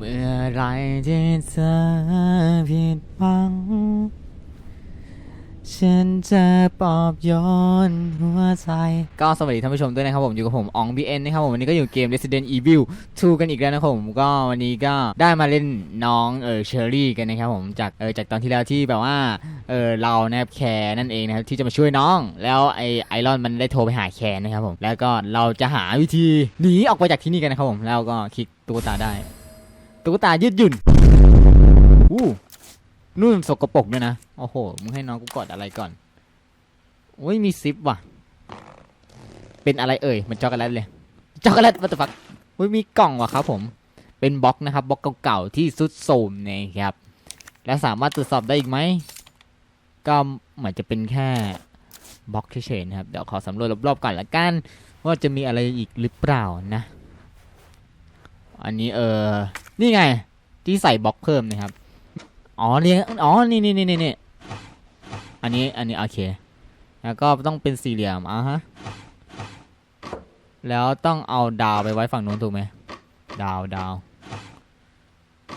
เมื่อไรที่เธอผิดหวัง ฉันจะปลอบโยนหัวใจ ก็สวัสดีท่านผู้ชมด้วยนะครับผมอยู่กับผมอองบีเอ็นนะครับผมวันนี้ก็อยู่เกม Resident Evil 2 กันอีกแล้วนะครับผมก็วันนี้ก็ได้มาเล่นน้องเออเชอรี่กันนะครับผมจากเออจากตอนที่แล้วที่แบบว่าเออเรานะครับแคร์นั่นเองนะครับที่จะมาช่วยน้อง แล้วไอไอรอนมันได้โทรไปหาแคร์นะครับผมแล้วก็เราจะหาวิธีหนีออกไปจากที่นี่กันนะครับผมแล้วก็คลิกตุ๊กตาได้ ตุ๊กตายืดหยุ่นอู้นู่นสกปรกด้วยนะ โอ้โห มึงให้น้องกูกอดอะไรก่อน โอ้ย มีซิปว่ะ เป็นอะไรเอ่ย มันช็อกโกแลตเลย ช็อกโกแลตวัตถุฟักอุ้ย มีกล่องว่ะครับผม เป็นบล็อกนะครับ บล็อกเก่าๆที่สุดโทรมนะครับ และสามารถตรวจสอบได้อีกไหม ก็เหมือนจะเป็นแค่บล็อกเฉยๆนะครับ เดี๋ยวขอสำรวจรอบๆก่อนละกัน ว่าจะมีอะไรอีกหรือเปล่านะ อันนี้เออ นี่ไง ที่ใส่บล็อกเพิ่มนะครับ อ๋อเนี่ยอ๋อ นี่นี่นี่นี่อันนี้ อันนี้ โอเค แล้วก็ต้องเป็นสี่เหลี่ยมอะฮะ แล้วต้องเอาดาวไปไว้ฝั่งนู้นถูกไหม ดาวดาว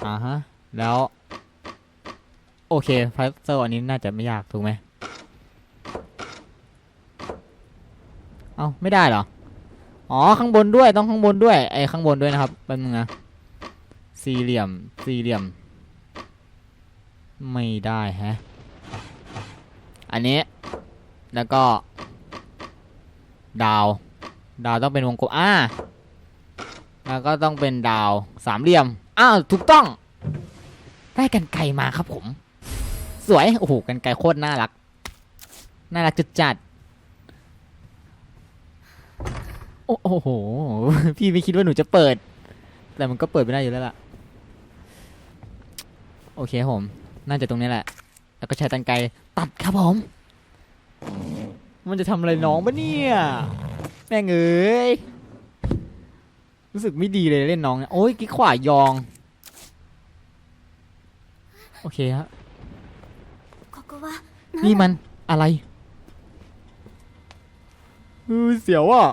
อ่าฮะ แล้ว โอเคไฟเซอร์อันนี้น่าจะไม่ยากถูกไหม เอ้าไม่ได้เหรอ อ๋อ ข้างบนด้วย ต้องข้างบนด้วย ไอ้ข้างบนด้วยนะครับแป๊บนึงนะ สี่เหลี่ยม สี่เหลี่ยม ไม่ได้ฮะ อันนี้ แล้วก็ ดาว ดาวต้องเป็นวงกลม อ่า แล้วก็ต้องเป็นดาวสามเหลี่ยม อ้าว ถูกต้อง ได้กันไกมาครับผม สวย โอ้โห กันไกโคตรน่ารัก น่ารักจุดจัดโอ้โห พี่ไม่คิดว่าหนูจะเปิด แต่มันก็เปิดไม่ได้อยู่แล้วล่ะ โอเคครับผม น่าจะตรงนี้แหละ แล้วก็ใช้ตันไกรตัดครับผม มันจะทำอะไรน้องปะเนี่ย แม่งเอ้ย รู้สึกไม่ดีเลยเล่นน้องเนี่ยโอ้ยกิ๊กขวายอง โอเคฮะ ここは นี่มันอะไรเออเสียวอ่ะ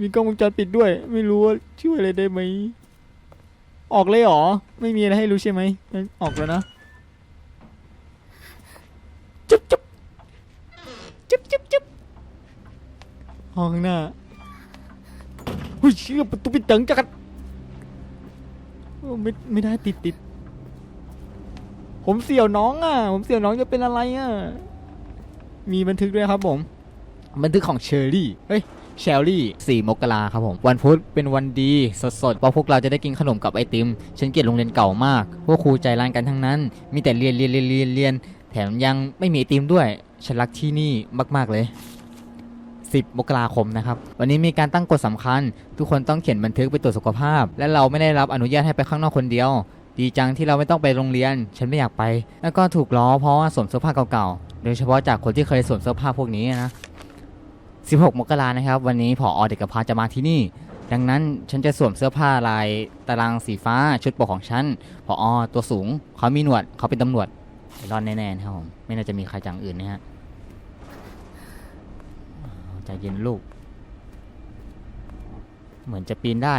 มีกล้องวงจรปิดด้วย ไม่รู้ว่าช่วยอะไรได้ไหม ออกเลยเหรอ ไม่มีอะไรให้รู้ใช่ไหมออกแล้วนะ จุ๊บจุ๊บจุ๊บจุ๊บจุ๊บห้องหน้าหุ้ยเชื่อประตูปิดจังจักรไม่ไม่ได้ติดติด ผมเสี่ยวน้องอะ ผมเสี่ยวน้องจะเป็นอะไรอะ มีบันทึกด้วยครับผม บันทึกของเชอรี่ เฮ้ย เชลลี่สี่มกราครับผม วันพุธเป็นวันดีสดๆเพราะพวกเราจะได้กินขนมกับไอติม ฉันเกลียดโรงเรียนเก่ามาก พวกครูใจร้ายกันทั้งนั้น มีแต่เรียนเรียนเรียนเรียนเรียน แถมยังไม่มีไอติมด้วย ฉันรักที่นี่มากๆเลย 10 มกราคมนะครับ วันนี้มีการตั้งกฎสำคัญ ทุกคนต้องเขียนบันทึกไปตรวจสุขภาพ และเราไม่ได้รับอนุญาตให้ไปข้างนอกคนเดียว ดีจังที่เราไม่ต้องไปโรงเรียน ฉันไม่อยากไป แล้วก็ถูกล้อเพราะว่าสวมเสื้อผ้าเก่าๆ โดยเฉพาะจากคนที่เคยสวมเสื้อผ้าพวกนี้นะ 16 มกรานะครับ วันนี้ผออเด็กกำพาจะมาที่นี่ ดังนั้นฉันจะสวมเสื้อผ้าลายตารางสีฟ้าชุดปกของฉันผออตัวสูงเขามีหนวดเขาเป็นตำรวจรอนแน่ๆนะครับผมไม่น่าจะมีใครจังอื่นนะฮะใจเย็นลูก เหมือนจะปีนได้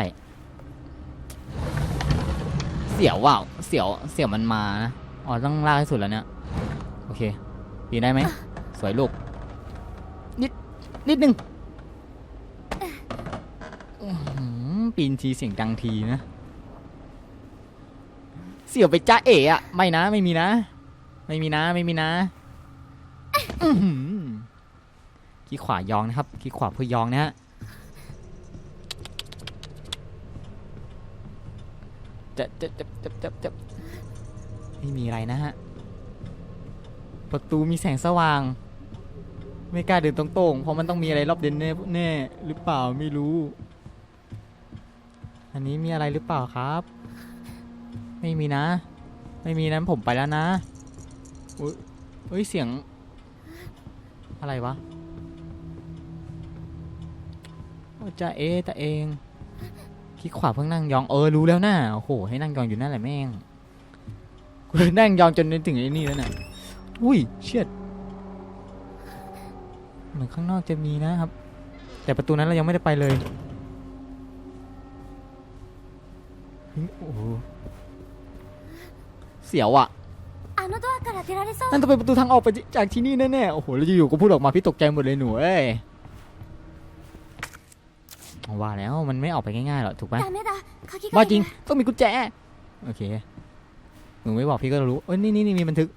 เสียวว่าวเสียวเสียวมันมานะอ๋อต้องลากให้สุดแล้วเนี่ยโอเค ปีนได้ไหมสวยลูก นิดนึงอื้อหือปีนทีเสียงดังทีนะ เสียวไปจ้าเอ๋อะไม่นะ ไม่มีนะ ไม่มีนะ ไม่มีนะอื้อหือขี้ขวายองนะครับขี้ขวาเพื่อยองนะฮะจะจะจะจะจะจะไม่มีอะไรนะฮะ ประตูมีแสงสว่าง ไม่กล้าเดินตรงๆ เพราะมันต้องมีอะไรรอบเด่นแน่แน่หรือเปล่าไม่รู้ อันนี้มีอะไรหรือเปล่าครับ ไม่มีนะ ไม่มีนั้นผมไปแล้วนะอุ้ยเฮ้ยเสียง อะไรวะโอจะเอะแต่เองคลิกขวาเพิ่งนั่งยองเออรู้แล้วนะโอ้โหให้นั่งยองอยู่นั่นแหละแม่งกูนั่งยองจนถึงไอ้นี่แล้วน่ะอุ้ยเชิด เหมือนข้างนอกจะมีนะครับ แต่ประตูนั้นเรายังไม่ได้ไปเลยโอ้โหเสียวอะนั่นต้องเป็นประตูทางออกไปจากที่นี่แน่ๆ โอ้โห แล้วอยู่ก็พูดออกมาพี่ตกใจหมดเลยหนูเอ้ว่าแล้วมันไม่ออกไปง่ายๆหรอกถูกไหมว่าจริงต้องมีกุญแจ โอเค หนูไม่บอกพี่ก็รู้ เอ้ยนี่นี่นี่มีบันทึก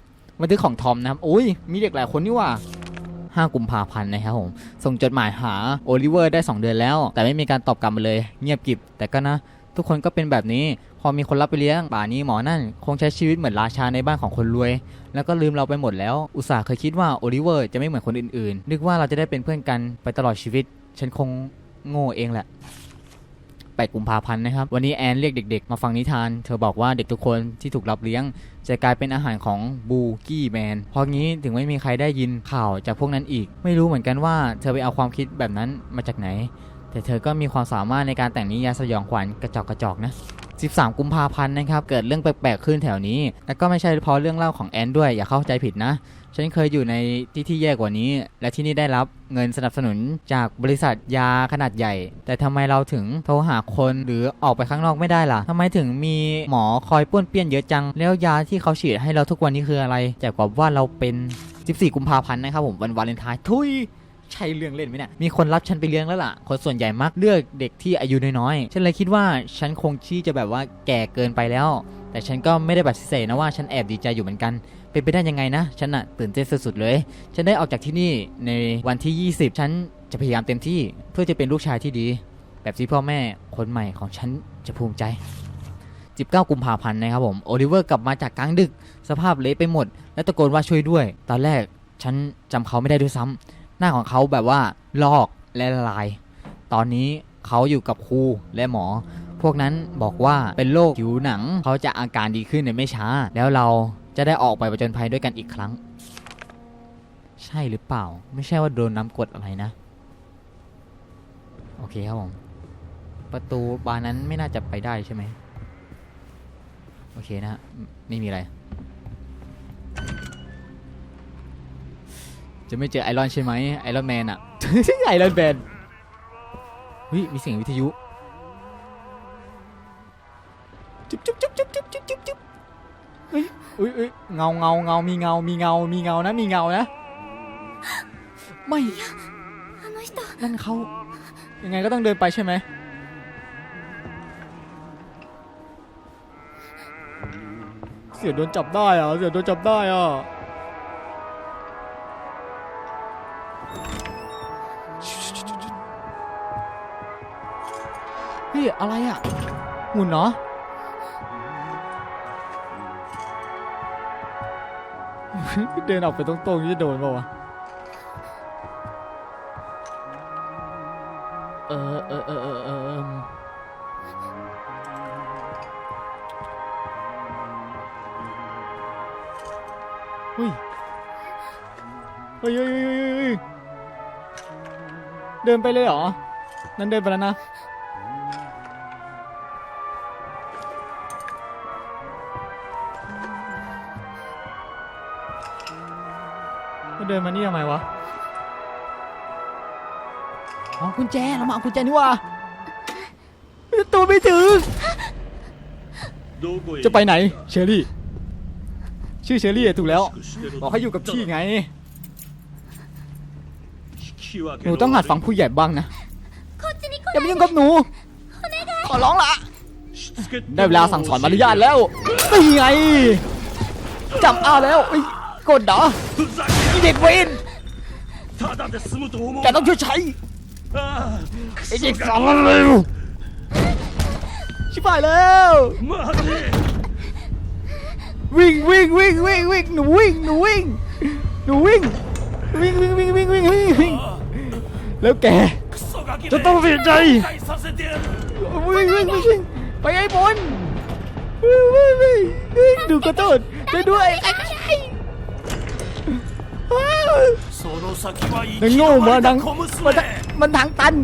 บันทึกของทอมนะครับ โอ้ย มีเด็กหลายคนนี่ว่า ห้ากุมภาพันธ์นะครับผม ส่งจดหมายหาโอลิเวอร์ได้ 2 เดือนแล้ว แต่ไม่มีการตอบกลับมาเลย เงียบกิบ แต่ก็นะ ทุกคนก็เป็นแบบนี้ พอมีคนรับไปเลี้ยงป่านี้หมอนั่น คงใช้ชีวิตเหมือนราชาในบ้านของคนรวย แล้วก็ลืมเราไปหมดแล้ว อุตส่าห์เคยคิดว่าโอลิเวอร์จะไม่เหมือนคนอื่นๆ นึกว่าเราจะได้เป็นเพื่อนกันไปตลอดชีวิต ฉันคงโง่เองแหละ 8 กุมภาพันธ์นะครับ วันนี้แอนเรียกเด็ก ๆ มาฟังนิทาน เธอบอกว่าเด็กทุกคนที่ถูกรับเลี้ยง จะกลายเป็นอาหารของบูกี้แมน เพราะงี้ถึงไม่มีใครได้ยินข่าวจากพวกนั้นอีก ไม่รู้เหมือนกันว่าเธอไปเอาความคิดแบบนั้นมาจากไหน แต่เธอก็มีความสามารถในการแต่งนิยายสยองขวัญกระจอกกระจอกนะ 13 กุมภาพันธ์นะครับเกิดเรื่องแปลกๆขึ้นแถวนี้ แล้วก็ไม่ใช่เพราะเรื่องเล่าของแอนด้วยอย่าเข้าใจผิดนะ ฉันเคยอยู่ในที่ที่แย่กว่านี้ และที่นี่ได้รับเงินสนับสนุนจากบริษัทยาขนาดใหญ่ แต่ทำไมเราถึงโทรหาคนหรือออกไปข้างนอกไม่ได้ล่ะทำไมถึงมีหมอคอยป้วนเปี้ยนเยอะจัง แล้วยาที่เขาฉีดให้เราทุกวันนี้คืออะไรแจากว่าว่าเราเป็น 14 กุมภาพันธ์นะครับผมวันวาเลนไทน์ทุย ใช่เรื่องเล่นไหมเนี่ยมีคนรับฉันไปเลี้ยงแล้วล่ะ คนส่วนใหญ่มักเลือกเด็กที่อายุน้อยๆฉันเลยคิดว่าฉันคงที่จะแบบว่าแก่เกินไปแล้ว แต่ฉันก็ไม่ได้ปฏิเสธนะว่าฉันแอบดีใจอยู่เหมือนกันเป็นไปได้ยังไงนะ ฉันอะตื่นเต้นสุดๆเลย ฉันได้ออกจากที่นี่ในวันที่ 20 ฉันจะพยายามเต็มที่เพื่อจะเป็นลูกชายที่ดี แบบที่พ่อแม่คนใหม่ของฉันจะภูมิใจ 19 กุมภาพันธ์นะครับผม โอลิเวอร์กลับมาจากกลางดึก สภาพเละไปหมด และตะโกนว่าช่วยด้วย ตอนแรกฉันจำเขาไม่ได้ด้วยซ้ำ หน้าของเขาแบบว่าลอกและละลาย ตอนนี้เขาอยู่กับครูและหมอ พวกนั้นบอกว่าเป็นโรคผิวหนัง เขาจะอาการดีขึ้นในไม่ช้า แล้วเราจะได้ออกไปประจนภัยด้วยกันอีกครั้ง ใช่หรือเปล่า ไม่ใช่ว่าโดนน้ำกดอะไรนะ โอเคครับผม ประตูบานนั้นไม่น่าจะไปได้ใช่ไหมโอเคนะ ไม่มีอะไร จะไม่เจอไอรอนใช่ไหมไอรอนแมนอะไอรอนแมนวิ่ยมีเสียงวิทยุจุ๊บจุ๊บจุ๊บจุ๊บจุ๊บจุ๊บจุ๊บจุ๊บเฮ้ยเฮ้ยเฮ้ยเงาเงาเงามีเงามีเงามีเงานะมีเงานะ ไม่นั่นเขายังไงก็ต้องเดินไปใช่ไหมเสียโดนจับได้อะเสียโดนจับได้อะ เฮ้ยอะไรอะหุ่นเนาะเดินออกไปตรงๆนี่จะโดนป่าวะเออเออเออเออเอออุ้ยเฮ้ยเฮ้ยเฮ้ยเฮ้ยเฮ้ยเดินไปเลยเหรอ นั่นเดินไปแล้วนะ มันเดินมานี่ทำไมวะอ๋อกุญแจเรามาเอาคุญแจนี่ว่าตัวไม่ถึง จะไปไหนเชอรี่ ชื่อเชอรี่ถูกแล้ว บอกให้อยู่กับที่ไง หนูต้องหัดฟังผู้ใหญ่บ้างนะ อย่าไปยุ่งกับหนู ขอร้องละ ได้เวลาสั่งสอนมารยาทแล้วไม่ไงจับอาแล้วกดเหรอ ดิตวินแกต้องช่วยใช้ไอ้จิตสองเร็วชิบหายแล้ววิ่งวิ่งวิ่งวิ่งวิ่งหนูวิ่งหนูวิ่งหนูวิ่งวิ่งวิ่งวิ่งวิ่งวิ่งวิ่งแล้วแกจะต้องเสียใจวิ่งวิ่งวิ่งไปไอ้บอลวิ่งวิ่งวิ่งดูกระโดดช่วด้วยไอ้ ไอ้โง่มาดังมาดังมันทางตัน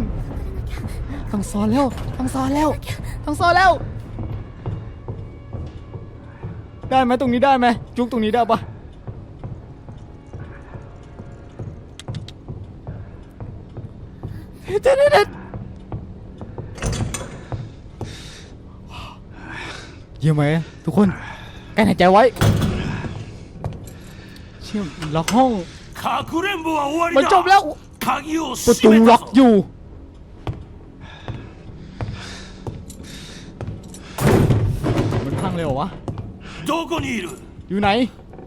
ต้องซอนแล้วต้องซอนแล้วต้องซอนแล้ว ได้ไหมตรงนี้ได้ไหมจุกตรงนี้ได้ปะเด็ดเด็ดเยี่ยมไหมทุกคนกั้นหายใจไว้ เชี่ยล็อกห้อง かくれんぼは終わり มัน だ จบแล้ว 鍵を ประ 閉 ตู め ล็ た อก ぞ อยู่ มันพังเลยเหรอวะ どこにいる อยู่ไหน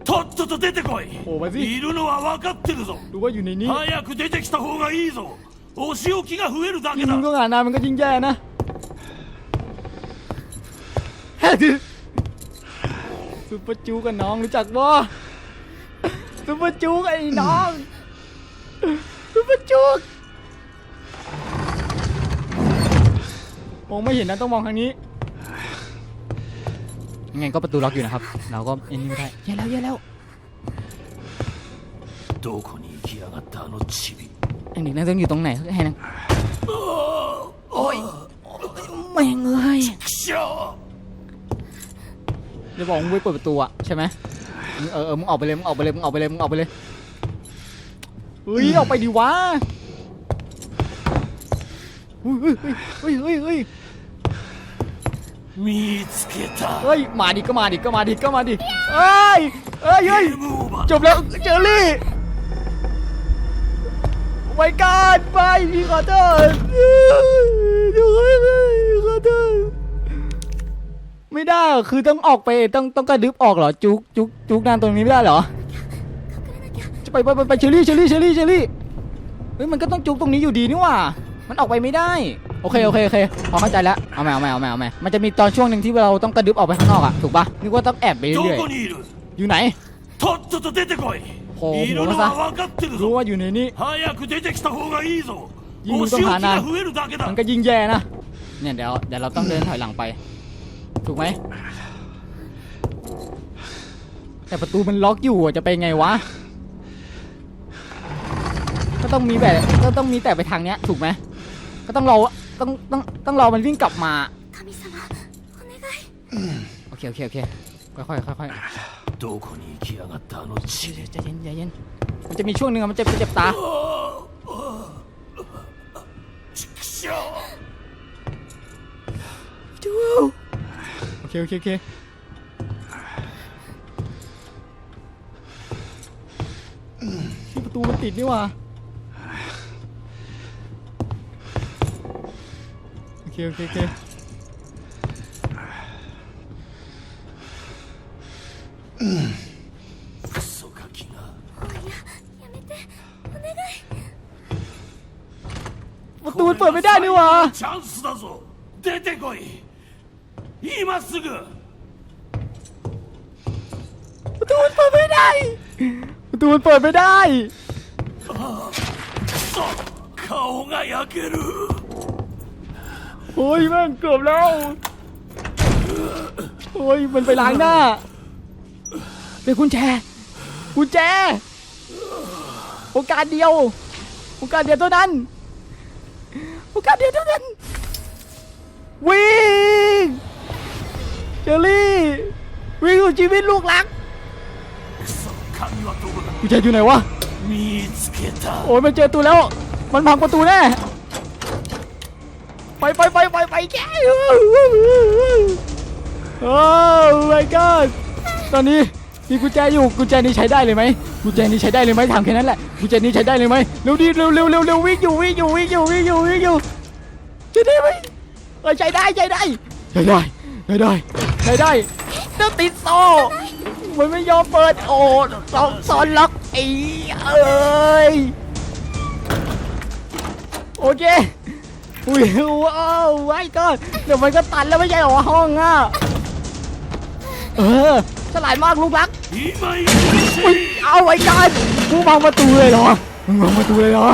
とっとと出てこいおマジいるのは分かってるぞ หรือว่าอยู่ในนี้ 早く出てきた方がいいぞお仕置きが増えるだ ยิ่ け งมึง だ ก็งานนานมันก็ยิ่งแย่นะเฮ้ยซุปเปอร์จูกับน้องรู้จักบ่ ซุปเปอร์จูกับไอ้น้องซุปเปอร์จูมองไม่เห็นนะต้องมองทางนี้ยังไงก็ประตูล็อกอยู่นะครับ เราก็เอ็นนี่ไม่ได้แย่แล้วแย่แล้ว どこに行きやがったあのチビ ไอ้หนิกนั่นต้องอยู่ตรงไหนให้นังโอ้ยแม่งเอ้ย くしょ เดี๋ยวบอกมึงไปเปิดประตูอะใช่ไหมมึง เออเออมึงออกไปเลยมึงออกไปเลยมึงออกไปเลยมึงออกไปเลยเฮ้ยออกไปดิวะเฮ้ยเฮ้ยเฮ้ยเฮ้ยมีสเกตาเฮ้ยมาดิก็มาดิก็มาดิก็มาดิเอ้ยเอ้ยเฮ้ยจบแล้วเจอรี่ไว้การไปพี่ขอโทษดู ไม่ได้คือต้องออกไปต้องต้องกระดึบออกเหรอจุกจุกจุกนานตรงนี้ไม่ได้เหรอจะไปไปไปเชอรี่เชอรี่เชอรี่เชอรี่เฮ้ยมันก็ต้องจุกตรงนี้อยู่ดีนี่หว่า มันออกไปไม่ได้ โอเคโอเคโอเคพอเข้าใจแล้วเอาใหม่เอาใหม่เอาใหม่เอาใหม่มันจะมีตอนช่วงหนึ่งที่เราต้องกระดึบออกไปข้างนอกอะถูกปะนึกว่าต้องแอบไปเรื่อยอยู่ไหนโอ้โหหัวซะรู้ว่าอยู่ในนี้ยิ่งต้องหานานมันก็ยิ่งแย่นะเนี่ยเดี๋ยวเดี๋ยวเราต้องเดินถอยหลังไป ถูกไหม แต่ประตูมันล็อกอยู่อะจะไปไงวะ ก็ต้องมีแบบก็ต้องมีแต่ไปทางเนี้ย ถูกไหม ก็ต้องรอต้องต้องต้องรอมันวิ่งกลับมา 神様お願い โอเคโอเคโอเค ค่อยค่อยค่อยค่อย どこに行きやがったあのチビ ใจเย็นใจเย็น มันจะมีช่วงหนึ่งอะมันจะเจ็บตา ちくしょう จูโอ เคโอเคโอเคที่ประตูมันติดนี่ว่ะโอเคโอเคโอเคประตูเปิดไม่ได้นี่ว่ะ 今すぐ ประตูมันเปิดไม่ได้ ประตูมันเปิดไม่ได้ クソ顔が焼ける โอ้ยแม่งเกือบแล้วโอ้ยมันไปล้างหน้าเป็นกุญแจกุญแจโอกาสเดียวโอกาสเดียวเท่านั้นโอกาสเดียวเท่านั้นวิ่งเจ เอลี่วิ่งสู่ชีวิตลูกรักกูญแจอยู่ไหนวะโอ้ยมันเจอตูแล้ว มันพังประตูแน่ไปไปไปไปไปแกโอ้ my god ตอนนี้มีกุญแจอยู่กุญแจนี้ใช้ได้เลยไหมกุญแจนี้ใช้ได้เลยไหมถามแค่นั้นแหละกุญแจนี้ใช้ได้เลยไหมเร็วดีเร็วเร็วเร็วเร็ววิ่งอยู่วิ่งอยู่วิ่งอยู่วิ่งอยู่วิ่งอยู่ใช้ได้ไหมใช้ได้ใช้ได้ใช้ได้ ได้ได้ได้ได้เจ้าติดโซ่มันไม่ยอมเปิดโอ้สองซ้อนล็อกไอ้เอ้ยโอเคอุ้ยว้าวไอ้ก็เดี๋ยวมันก็ตันแล้วไม่ใช่หรอห้องอะเออฉลายมากลูกรักเอาไว้กันกูบังประตูเลยเหรอมึงบังประตูเลยเหรอ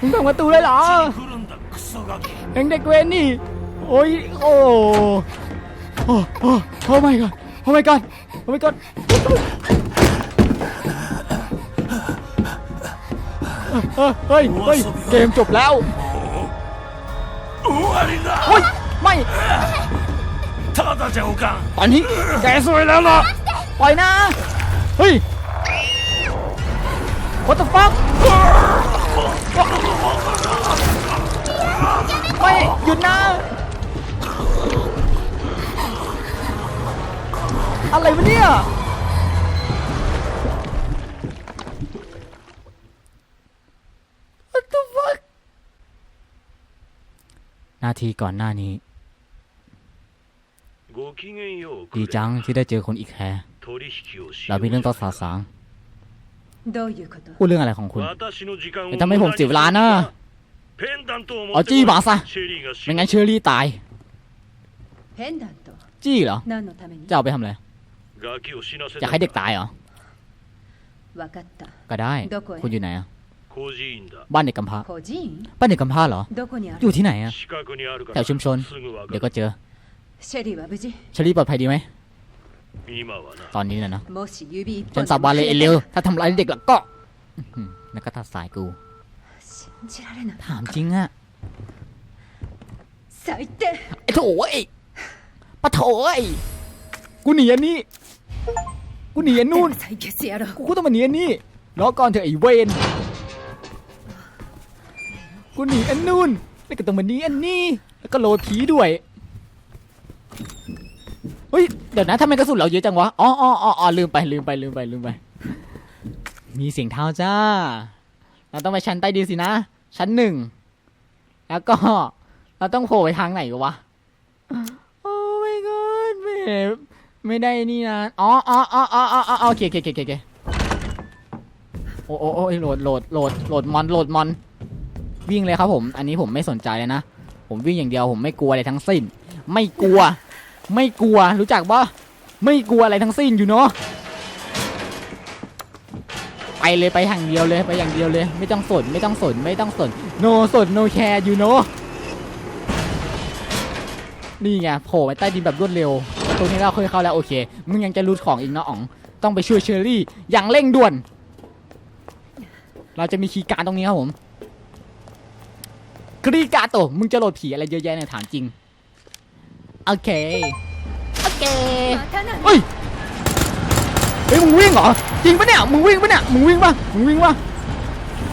มึงบังประตูเลยเหรอเอ็งเด็กเวนนี่โอ้ยโอ้ โอ้โอ้โอ้ my god โอ้ my god โอ้ my god เฮ้ยเฮ้ยเฮ้ยเกมจบแล้วโอ้ยไม่ตอนนี้แกสวยแล้วล่ะปล่อยนะ เฮ้ย What the fuck ไม่หยุดนะ อะไรวะเนี่ย What the fuck นาทีก่อนหน้านี้ ดีจังที่ได้เจอคนอีกแฮเรามีเรื่องต่อสาสางพูดเรื่องอะไรของคุณแต่ทำให้ผมเสียเวลานะเอาจี้มาซะไม่งั้นเชอรี่ตายจี้เหรอจะเอาไปทำอะไร อยากให้เด็กตายเหรอ ก็ได้ คุณอยู่ไหนอะบ้านเด็กกำพร้า บ้านเด็กกำพร้าเหรอ อยู่ที่ไหนอะแถวชุมชน เดี๋ยวก็เจอเชอรี่ปลอดภัยดีไหม ตอนนี้นะเนาะฉันสาบานเลยเอเร็วถ้าทำร้ายเด็กละก็นักกตัดสายกู ถามจริงอะไอ้โถ่ไอ้ปะโถ่ไอ้กูหนีอันนี้ กูหนีอันนู่นกูก็ต้องมาหนีอันนี่รอก่อนเถอะไอ้เวนกูหนีอันนู่นไม่วก็ต้องมาหนีอันนี่แล้วก็โลผีด้วยเฮ้ยเดี๋ยวนะทำไมกระสุนเราเยอะจังวะอ๋ออ๋ออ๋อลืมไปลืมไปลืมไปลืมไป มีเสียงเท้าจ้า เราต้องไปชั้นใต้ดินสินะ ชั้นหนึ่งแล้วก็เราต้องโผล่ไปทางไหนวะโอ้ my god เบบ ไม่ได้นี่นะอ๋ออ๋ออ๋ออ๋ออ๋อโอเคโอเคโอเคโอเคโอ้โอ้โอ้ยโหลดโหลดโหลดโหลดมอนโหลดมอน วิ่งเลยครับผม อันนี้ผมไม่สนใจเลยนะ ผมวิ่งอย่างเดียวผมไม่กลัวอะไรทั้งสิ้น ไม่กลัว ไม่กลัว รู้จักปะไม่กลัวอะไรทั้งสิ้นอยู่เนาะ ไปเลยไปทางเดียวเลยไปอย่างเดียวเลย ไม่ต้องสนไม่ต้องสนไม่ต้องสน no สน no care you know นี่ไงโผล่ไปใต้ดินแบบรวดเร็ว รงนี้เราเคยเข้าแล้วโอเค มึงยังจะรูดของอีกเนาะอ๋อง ต้องไปช่วยเชอรี่อย่างเร่งด่วน เราจะมีคีการตรงนี้ครับผมคลีการ์ตัมึงจะโหลดผีอะไรเยอะแยะในฐานจริง โอเค โอเค เฮ้ย เฮ้ยมึงวิ่งเหรอ จริงปะเนี่ย มึงวิ่งปะเนี่ย มึงวิ่งปะมึงวิ่งปะ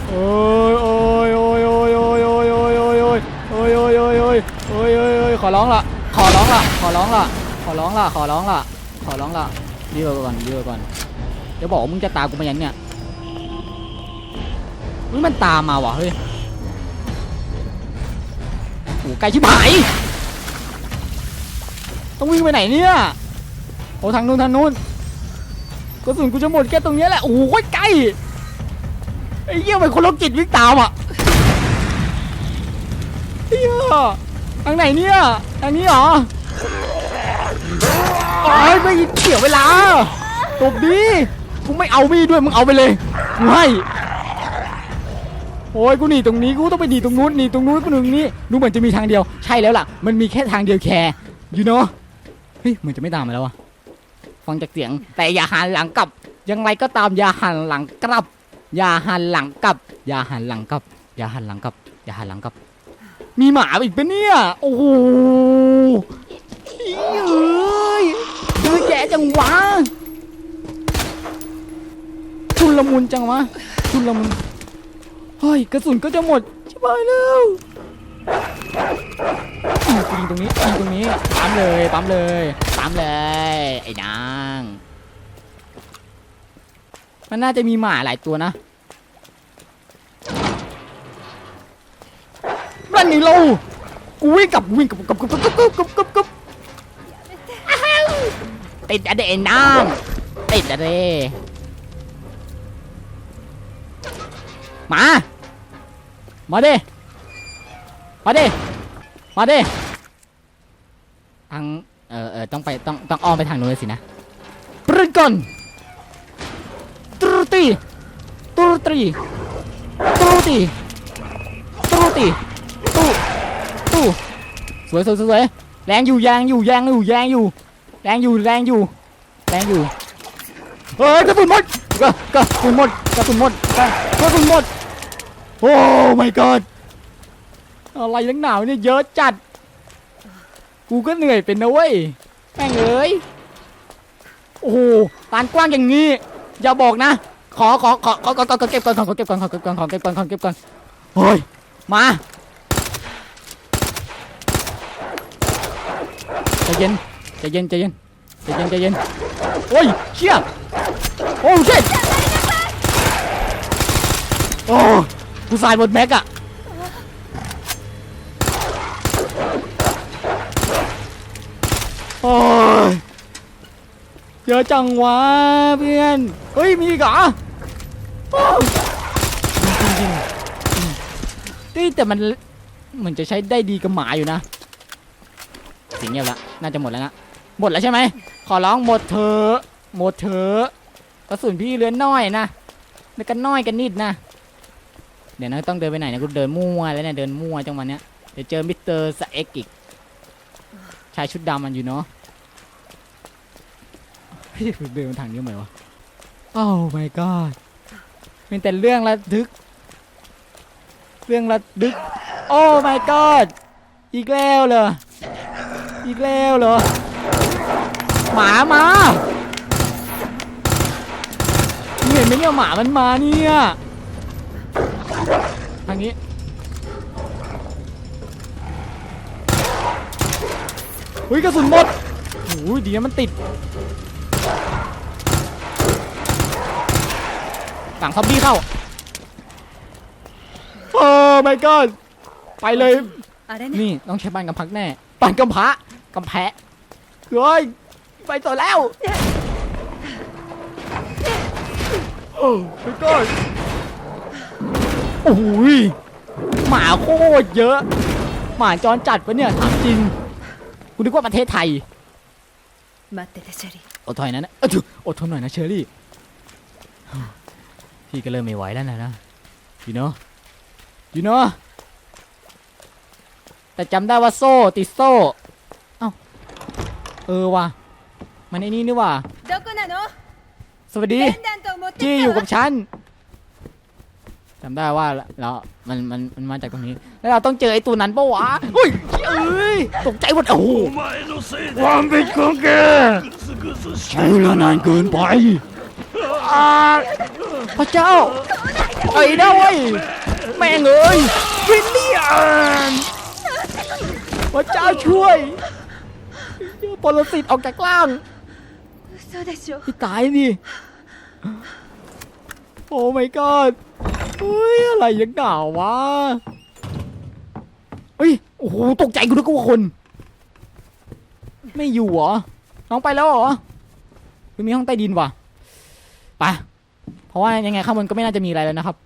โอ้ยโอ้ยโอ้ยโอ้ยโอ้ยโอ้ยโอ้ยโอ้ยโอ้ยโอ้ยโอ้ยโอ้ยโอ้ยขอร้องละ ขอร้องละ ขอร้องละ อร้องล่ะขอร้องล่ะขอร้องล่ะดีกว่าก่อนดีกว่าก่อนเดี๋ยวบอกว่ามึงจะตามกูมายันเนี่ยมึงมันตามมาวะเฮ้ยโอ้ไกลชิบหายต้องวิ่งไปไหนเนี่ยโอ้ทางนู้นทางนู้นกระสุนกูจะหมดแค่ตรงนี้แหละโอ้โหใกล้ไอ้เหี้ยเป็นคนโรคจิตวิ่งตามอะเหี้ยทางไหนเนี่ยทางนี้เหรอ โอ้ยไม่เสียเวลาตบดีกูไม่เอามีดด้วยมึงเอาไปเลยกูให้โอ้ยกูหนีตรงนี้กูต้องไปหนีตรงนู้นหนีตรงนู้นกูหนีตรงนี้ดูเหมือนจะมีทางเดียวใช่แล้วล่ะ มันมีแค่ทางเดียวแคร์ยูโนเฮ้ยเหมือนจะไม่ตามมาแล้ววะฟังจากเสียง แต่อย่าหันหลังกลับ ยังไงก็ตามอย่าหันหลังกลับ อย่าหันหลังกลับ อย่าหันหลังกลับ อย่าหันหลังกลับ อย่าหันหลังกลับ มีหมาอีกปะเนี่ย โอ้โห เฮ้ยเยอแยะจังวะชุนละมุนจังวะชุนละมุนเฮ้ยกระสุนก็จะหมดชิบหายแล้วยิงตรงนี้ยิงตรงนี้ปั๊มเลยปั๊มเลยปั๊มเลย ไอ้นาง มันน่าจะมีหมาหลายตัวนะรันนี่เรากูวิ่งกลับวิ่งกลับกลับกลับกลับกลับกลับ ติดอะเดไอ้นางติดอะเดมา มาดิ มาดิ มาดิ ทาง เออเออต้องไป ต้อง ต้องอ้อมไปทางนู้นเลยสินะปรึกก่อนตรูตีตรูตีตรูตีตรูตีตู้ตู้สวยสวยสวยสวยแรงอยู่แรงอยู่แรงอยู่แรงอยู่ แรงอยู่แรงอยู่แรงอยู่เฮ้ยกระสุนหมดกระกระสุนหมดกระสุนหมดกระกระสุนหมดโอ้ my god อะไรนักหนาวเนี่ยเยอะจัด กูก็เหนื่อยเป็นนะเว้ยแม่งเอ้ยโอ้โหลานกว้างอย่างนี้ อย่าบอกนะ ขอขอขอขอขอขอเก็บก่อนขอเก็บก่อนขอเก็บก่อนขอเก็บก่อนขอเก็บก่อนโอ้ยมาใจเย็น ใจเย็นใจเย็นใจเย็นใจเย็นโอ้ยเชี่ยโอ้เช็ดโอ้กูสายหมดแม็กอะโอ้ยเยอะจังวะเพื่อนเฮ้ยมีกเหรอจริงจริงจริงเฮ้ยแต่มันเหมือนจะใช้ได้ดีกับหมาอยู่นะสียงเงียบละน่าจะหมดแล้วนะ หมดแล้วใช่ไหม ขอร้องหมดเถอะหมดเถอะกระสุนพี่เลือนน้อยนะแล้วก็น้อยกันนิดนะ เดี๋ยวนะต้องเดินไปไหนนะกูเดินมั่วแล้วเนี่ยเดินมั่วจังวันเนี้ยเดี๋ยวเจอมิสเตอร์สเอ็กอีกชายชุดดำมันอยู่เนาะเฮ้เดินมาทางนี้ทำไมวะโอ้ my god เป็นแต่เรื่องระทึก เรื่องระทึก โอ้ my god อีกแล้วเหรอ อีกแล้วเหรอ หมามาเห็นไหมเนี่ยหมามันมาเนี่ยทางนี้อุ้ยกระสุนหมดโอ้ยดีมันติดต่างซอมบี้เข้าโอ้ไมเ god ไปเลย นี่ต้องใช้บ้านกำพักแน่บ้านกำพระกำแพะเฮ้ย ไปต่อแล้ว โอ้ไม่ก็โอ้ยหมาโคตรเยอะ หมาจรจัดปะเนี่ยถามจริงกูนึกว่าประเทศไทย 待っててシェリー อดทนหน่อยนะเอ้ยอดทนหน่อยนะเชอรี่ พี่ก็เริ่มไม่ไหวแล้วนะนะยูโน่ยูโน่แต่จำได้ว่าโซ่ติดโซ่ เอ้า เออว่ะ มันไอ้นี่นี่ว่า สวัสดีจี้อยู่กับฉันจำได้ว่าเรามันมันมันมาจากตรงนี้ แล้วเราต้องเจอไอ้ตัวนั้นปะวะเฮ้ยเอ้ยตกใจหมดโอ้โหความเป็นของแกใช้เวลานานเกินไปพระเจ้าไอ้ได้เว้แม่งเอ้ยวินเดียนพระเจ้าช่วยปรสิตออกจากล่าง 嘘でしょ พี่ตายดิโอ้ my god เฮ้ย อะไรยังหนาววะ เฮ้ย โอ้โห ตกใจกูนึกว่าคน ไม่อยู่เหรอ น้องไปแล้วเหรอคือมีห้องใต้ดินว่ะไปเพราะว่ายังไงข้างบนก็ไม่น่าจะมีอะไรแล้วนะครับ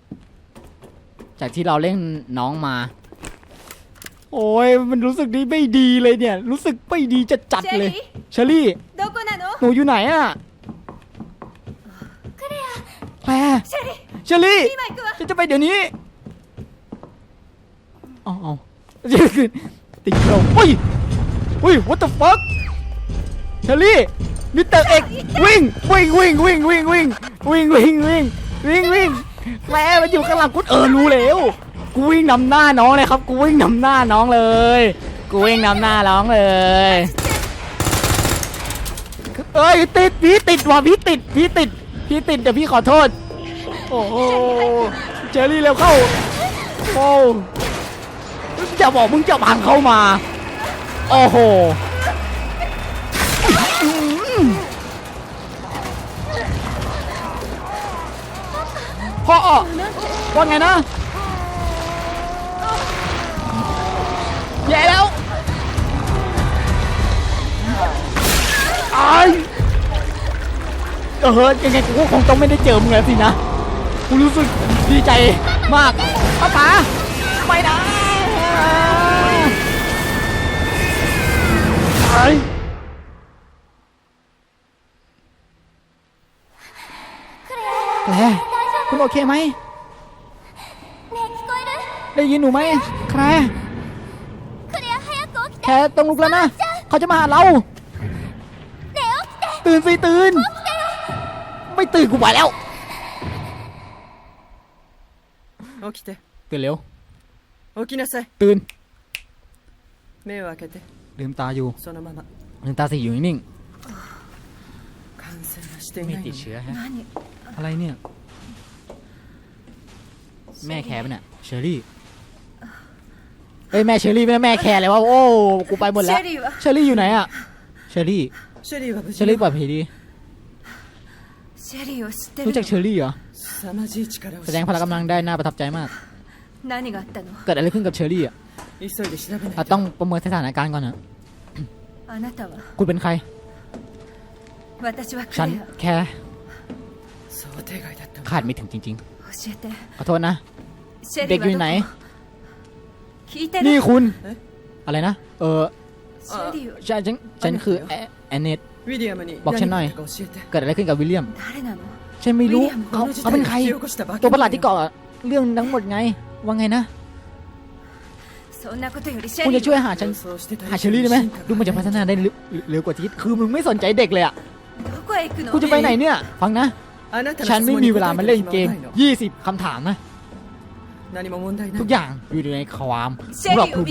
จากที่เราเล่นน้องมา โอ้ย มันรู้สึกดีไม่ดีเลยเนี่ย รู้สึกไม่ดีจัดจัด シェ ๆเลย リー เชอรี่ どこなの หนูอยู่ไหนอะแพร シェリー เชอรี่ 今行くわ ฉันจะไปเดี๋ยวนี้เอาเอาติดลมเฮ้ยเฮ้ย what the fuck เชอรี่มิสเตอร์เอกวิ่งวิ่งวิ่งวิ่งวิ่งวิ่งวิ่งวิ่งวิ่งวิ่งวิ่งแม่มันอยู่ข้างหลังกูเออรู้แล้ว กูวิ่งนำหน้าน้องเลยครับกูวิ่งนำหน้าน้องเลย กูวิ่งนำหน้าน้องเลยเอ้ยติดพี่ติดว่ะพี่ติดพี่ติดพี่ติดเดี๋ยวพี่ขอโทษ โอ้โหเจอรี่เร็วเข้าโอ้จะบอกมึงจะพังเข้ามา โอ้โหอื้อหือพ่อว่าไงนะ เออยยังไงกูคงต้องไม่ได้เจอมึงแล้วสินะ กูรู้สึกดีใจมากป้าป๋าไปนะไครแกลคุณโอเคไหม ได้ยินหนูไหมแครแครต้องลุกแล้วนะ เขาจะมาหาเรา ตื่นสิตื่น ไม่ตื่นกูไปแล้ว 起きて ตื่นเร็ว 起きなさい ตื่น 目を開けて ลืมตาอยู่ そのまま ลืมตาสิอยู่นิ่ง 感染はして ๆ い ไม่ ないの ติดเชื้อฮะ 何 อะไรเนี่ย แม่แคร์ปะเนี่ยเชอรี่เอ้ยแม่เชอรี่ไม่ใช่แม่แคร์เลยวะโอ้กูไปหมด シ แล้ว ェリーは เชอรี่อยู่ไหนอะเชอรี่ シェリーは無 เช 事 อรี่ปลอดภัยดี รู้จักเชอรี่เหรอ แสดงพละกำลังได้น่าประทับใจมาก เกิดอะไรขึ้นกับเชอรี่อะต้องประเมินสถานการณ์ก่อนนะคุณเป็นใคร ฉันแค่คาดไม่ถึงจริงๆ ขอโทษนะ เด็กอยู่ไหน นี่คุณ อะไรนะ เออฉันฉันคือแอนเนต วิลเลียมบอกฉันหน่อย เกิดอะไรขึ้นกับวิลเลียม ฉันไม่รู้เขาเขาเป็นใคร ตัวประหลาดที่เกาะเรื่องทั้งหมดไง ว่าไงนะคุณจะช่วยหาฉันหาเชอรี่ได้ไหมดูมันจะพัฒนาได้เร็วกว่าที่คือมึงไม่สนใจเด็กเลยอะคุณจะไปไหนเนี่ย ฟังนะ ฉันไม่มีเวลามาเล่นเกม 20 คำถามนะ ทุกอย่างอยู่ในความสำหรับคุณ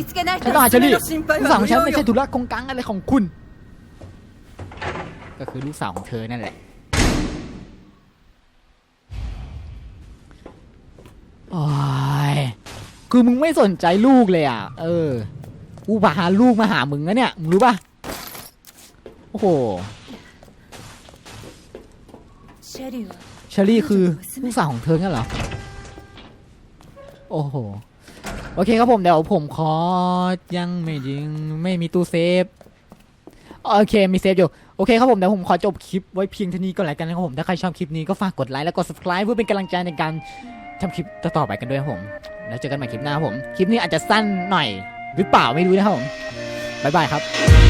ฉันต้องหาเชอรี่สงสารของฉันไม่ใช่ธุระกองกังอะไรของคุณ ก็คือลูกสาวของเธอนั่นแหละ โอ้ย คือมึงไม่สนใจลูกเลยอะ เอออูพาลูกมาหามึงนะเนี่ย มึงรู้ปะโอ้โห เชอรี่คือลูกสาวของเธอนั่นเหรอ โอ้โห โอเคครับผมเดี๋ยวผมขอยังไม่ยิงไม่มีตู้เซฟ โอเคมีเซฟอยู่ เคครับผมเดี๋ยวผมขอจบคลิปไว้เพียงเท่านี้ก่อนแล้วกันนะครับผมถ้าใครชอบคลิปนี้ก็ฝากกดไลค์และกด subscribe เพื่อเป็นกำลังใจในการทำคลิปต่อๆไปกันด้วยครับผม แล้วเจอกันใหม่คลิปหน้าครับผม คลิปนี้อาจจะสั้นหน่อยหรือเปล่าไม่รู้นะครับผมบ๊ายบายครับ